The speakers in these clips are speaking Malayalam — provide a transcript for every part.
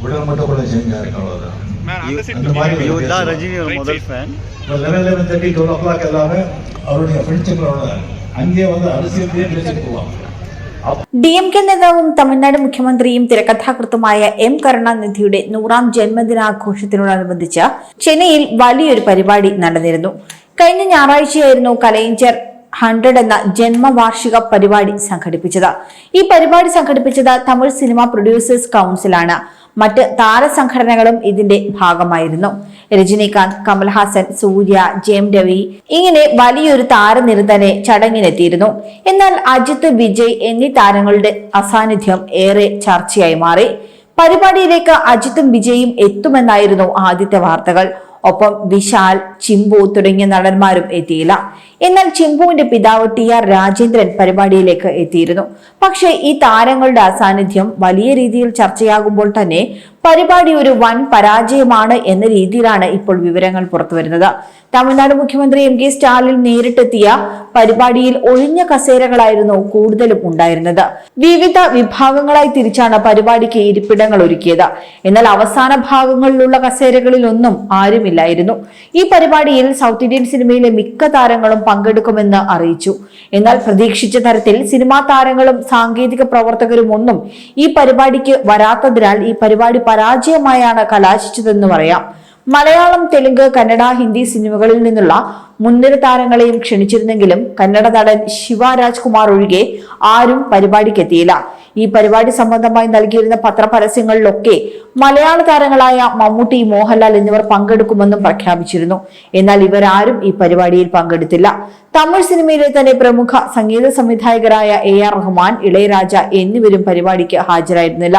உடல் கூட செஞ்சாரு அவ்வளவுதான் Man, You- under அந்த மாதிரி You ஒரு தான் பேசுவாங்க. ரஜினி ஒரு Right முதல் side. ஃபேன் இப்போ eleven eleven thirty twelve o'clock எல்லாமே அவருடைய ஃப்ரெண்ட்ஸுங்களோட அங்கேயே வந்து அரசியலே பேசிட்டு போவாங்க ഡി എം കെ നേതാവും തമിഴ്നാട് മുഖ്യമന്ത്രിയും തിരക്കഥാകൃത്തുമായ എം കരുണാനിധിയുടെ നൂറാം ജന്മദിനാഘോഷത്തിനോടനുബന്ധിച്ച് ചെന്നൈയിൽ വലിയൊരു പരിപാടി നടന്നിരുന്നു കഴിഞ്ഞ ഞായറാഴ്ചയായിരുന്നു കലൈഞ്ചർ ഹൺഡ്രഡ് എന്ന ജന്മവാർഷിക പരിപാടി സംഘടിപ്പിച്ചത്. ഈ പരിപാടി സംഘടിപ്പിച്ചത് തമിഴ് സിനിമ പ്രൊഡ്യൂസേഴ്സ് കൗൺസിലാണ്. മറ്റ് താരസംഘടനകളും ഇതിന്റെ ഭാഗമായിരുന്നു. രജനീകാന്ത് കമൽഹാസൻ സൂര്യ ജെം രവി ഇങ്ങനെ വലിയൊരു താരനിര തന്നെ ചടങ്ങിനെത്തിയിരുന്നു എന്നാൽ അജിത് വിജയ് എന്നീ താരങ്ങളുടെ അസാന്നിധ്യം ഏറെ ചർച്ചയായി മാറി. പരിപാടിയിലേക്ക് അജിത്തും വിജയും എത്തുമെന്നായിരുന്നു ആദ്യത്തെ വാർത്തകൾ. ഒപ്പം വിശാൽ ചിമ്പു തുടങ്ങിയ നടന്മാരും എത്തിയില്ല. എന്നാൽ ചിമ്പുവിന്റെ പിതാവ് ടി ആർ രാജേന്ദ്രൻ പരിപാടിയിലേക്ക് എത്തിയിരുന്നു. പക്ഷേ ഈ താരങ്ങളുടെ അസാന്നിധ്യം വലിയ രീതിയിൽ ചർച്ചയാകുമ്പോൾ തന്നെ പരിപാടി ഒരു വൻ പരാജയമാണ് എന്ന രീതിയിലാണ് ഇപ്പോൾ വിവരങ്ങൾ പുറത്തുവരുന്നത്. തമിഴ്നാട് മുഖ്യമന്ത്രി എം കെ സ്റ്റാലിൻ നേരിട്ടെത്തിയ പരിപാടിയിൽ ഒഴിഞ്ഞ കസേരകളായിരുന്നു കൂടുതലും ഉണ്ടായിരുന്നത്. വിവിധ വിഭാഗങ്ങളായി തിരിച്ചാണ് പരിപാടിക്ക് ഇരിപ്പിടങ്ങൾ ഒരുക്കിയത്. എന്നാൽ അവസാന ഭാഗങ്ങളിലുള്ള കസേരകളിലൊന്നും ആരുമില്ലായിരുന്നു. ഈ പരിപാടിയിൽ സൗത്ത് ഇന്ത്യൻ സിനിമയിലെ മിക്ക താരങ്ങളും പങ്കെടുക്കുമെന്ന് അറിയിച്ചു. എന്നാൽ പ്രതീക്ഷിച്ച തരത്തിൽ സിനിമാ താരങ്ങളും സാങ്കേതിക പ്രവർത്തകരും ഒന്നും ഈ പരിപാടിക്ക് വരാത്തതിനാൽ ഈ പരിപാടി പരാജയമായാണ് കലാശിച്ചതെന്ന് പറയാം. മലയാളം തെലുങ്ക് കന്നഡ ഹിന്ദി സിനിമകളിൽ നിന്നുള്ള മുൻനിര താരങ്ങളെയും ക്ഷണിച്ചിരുന്നെങ്കിലും കന്നഡ നടൻ ശിവ രാജ്കുമാർ ഒഴികെ ആരും പരിപാടിക്കെത്തിയില്ല. ഈ പരിപാടി സംബന്ധമായി നൽകിയിരുന്ന പത്രപരസ്യങ്ങളിലൊക്കെ മലയാള താരങ്ങളായ മമ്മൂട്ടി മോഹൻലാൽ എന്നിവർ പങ്കെടുക്കുമെന്നും പ്രഖ്യാപിച്ചിരുന്നു. എന്നാൽ ഇവരാരും ഈ പരിപാടിയിൽ പങ്കെടുത്തില്ല. തമിഴ് സിനിമയിലെ തന്നെ പ്രമുഖ സംഗീത സംവിധായകരായ എ ആർ റഹ്മാൻ ഇളയരാജ എന്നിവരും പരിപാടിക്ക് ഹാജരായിരുന്നില്ല.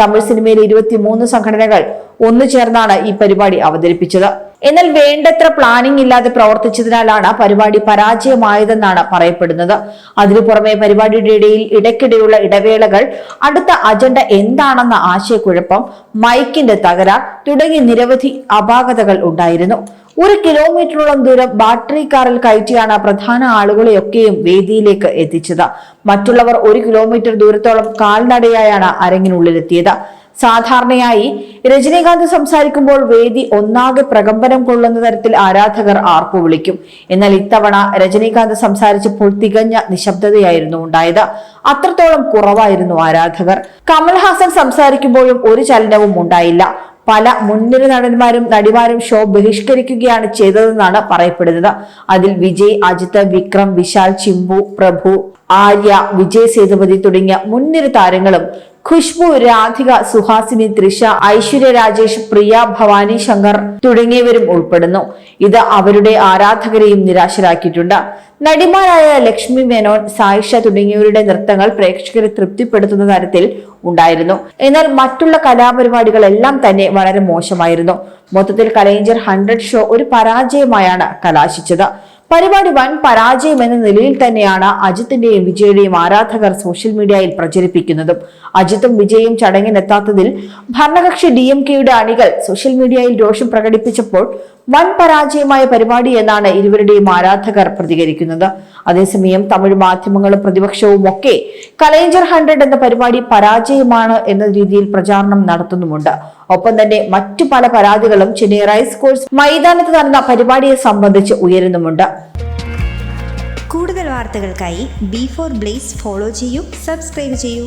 തമിഴ് സിനിമയിലെ ഇരുപത്തിമൂന്ന് സംഘടനകൾ ഒന്നു ചേർന്നാണ് ഈ പരിപാടി അവതരിപ്പിച്ചത്. എന്നാൽ വേണ്ടത്ര പ്ലാനിംഗ് ഇല്ലാതെ പ്രവർത്തിച്ചതിനാലാണ് പരിപാടി പരാജയമായതെന്നാണ് പറയപ്പെടുന്നത്. അതിനു പുറമെ പരിപാടിയുടെ ഇടയിൽ ഇടയ്ക്കിടെയുള്ള ഇടവേളകൾ അടുത്ത അജണ്ട എന്താണെന്ന ആശയക്കുഴപ്പം മൈക്കിന്റെ തകരാർ തുടങ്ങി നിരവധി അപാകതകൾ ഉണ്ടായിരുന്നു. ഒരു കിലോമീറ്ററോളം ദൂരം ബാറ്ററി കാറിൽ കയറ്റിയാണ് പ്രധാന ആളുകളെയൊക്കെയും വേദിയിലേക്ക് എത്തിച്ചത്. മറ്റുള്ളവർ ഒരു കിലോമീറ്റർ ദൂരത്തോളം കാൽനടയായാണ് അരങ്ങിനുള്ളിലെത്തിയത്. സാധാരണയായി രജനീകാന്ത് സംസാരിക്കുമ്പോൾ വേദി ഒന്നാകെ പ്രകമ്പനം കൊള്ളുന്ന തരത്തിൽ ആരാധകർ ആർപ്പു വിളിക്കും. എന്നാൽ ഇത്തവണ രജനീകാന്ത് സംസാരിച്ചപ്പോൾ തികഞ്ഞ നിശബ്ദതയായിരുന്നു ഉണ്ടായത്. അത്രത്തോളം കുറവായിരുന്നു ആരാധകർ. കമൽഹാസൻ സംസാരിക്കുമ്പോഴും ഒരു ചലനവും ഉണ്ടായില്ല. പല മുൻനിര നടന്മാരും നടിമാരും ഷോ ബഹിഷ്കരിക്കുകയാണ് ചെയ്തതെന്നാണ് പറയപ്പെടുന്നത്. അതിൽ വിജയ് അജിത് വിക്രം വിശാൽ ചിമ്പു പ്രഭു ആര്യ വിജയ് സേതുപതി തുടങ്ങിയ മുൻനിര താരങ്ങളും ഖുഷ്ബു രാധിക സുഹാസിനി ത്രിഷ ഐശ്വര്യ രാജേഷ് പ്രിയ ഭവാനി ശങ്കർ തുടങ്ങിയവരും ഉൾപ്പെടുന്നു. ഇത് അവരുടെ ആരാധകരെയും നിരാശരാക്കിയിട്ടുണ്ട്. നടിമാരായ ലക്ഷ്മി മേനോൻ സായിഷ തുടങ്ങിയവരുടെ നൃത്തങ്ങൾ പ്രേക്ഷകരെ തൃപ്തിപ്പെടുത്തുന്ന തരത്തിൽ ഉണ്ടായിരുന്നു. എന്നാൽ മറ്റുള്ള കലാപരിപാടികളെല്ലാം തന്നെ വളരെ മോശമായിരുന്നു. മൊത്തത്തിൽ കലൈഞ്ചർ ഹൺഡ്രഡ് ഷോ ഒരു പരാജയമായാണ് കലാശിച്ചത്. പരിപാടി വൻ പരാജയം എന്ന നിലയിൽ തന്നെയാണ് അജിത്തിന്റെയും വിജയുടെയും ആരാധകർ സോഷ്യൽ മീഡിയയിൽ പ്രചരിപ്പിക്കുന്നതും. അജിത്തും വിജയും ചടങ്ങിനെത്താത്തതിൽ ഭരണകക്ഷി ഡി എം കെയുടെ അണികൾ സോഷ്യൽ മീഡിയയിൽ രോഷം പ്രകടിപ്പിച്ചപ്പോൾ വൻ പരാജയമായ പരിപാടി എന്നാണ് ഇരുവരുടെയും ആരാധകർ പ്രതികരിക്കുന്നത്. അതേസമയം തമിഴ് മാധ്യമങ്ങളും പ്രതിപക്ഷവും ഒക്കെ കലേഞ്ചർ ഹൺഡ്രഡ് എന്ന പരിപാടി പരാജയമാണ് എന്ന രീതിയിൽ പ്രചാരണം നടത്തുന്നുമുണ്ട്. ഒപ്പം തന്നെ മറ്റു പല പരാതികളും ചെന്നൈ റൈസ് കോഴ്സ് മൈതാനത്ത് നടന്ന പരിപാടിയെ സംബന്ധിച്ച് ഉയരുന്നുമുണ്ട്. കൂടുതൽ വാർത്തകൾക്കായി ബി ഫോർ ബ്ലേസ് ഫോളോ ചെയ്യൂ സബ്സ്ക്രൈബ് ചെയ്യൂ.